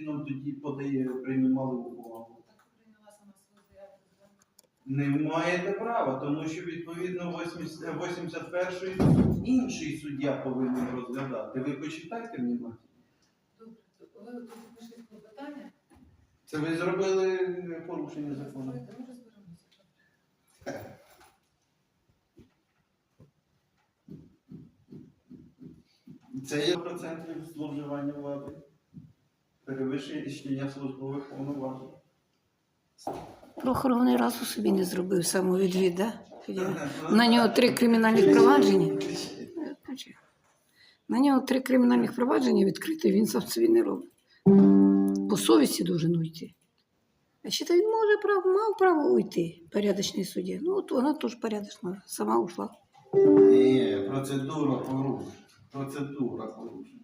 чином тоді подає, приймали увагу? Не маєте права, тому що відповідно 81-ї інший суддя повинен розглядати. Ви почитайте внимательно. Добре, ви пішли питання. Це ви зробили порушення закону. Ми розберемося. Це є процентів зловживання влади, перевищення службових повноважень. Прохоронний разу собі не зробив самовідвід, да? На нього три кримінальних провадження. На нього три кримінальних провадження відкрито, він сам собі не робить. По совісті дуже уйти. А ще то він може прав, мав право уйти, порядочний суддя. Ну, от вона теж порядочна, сама ушла. Ні, процедура порушена. Процедура порушена.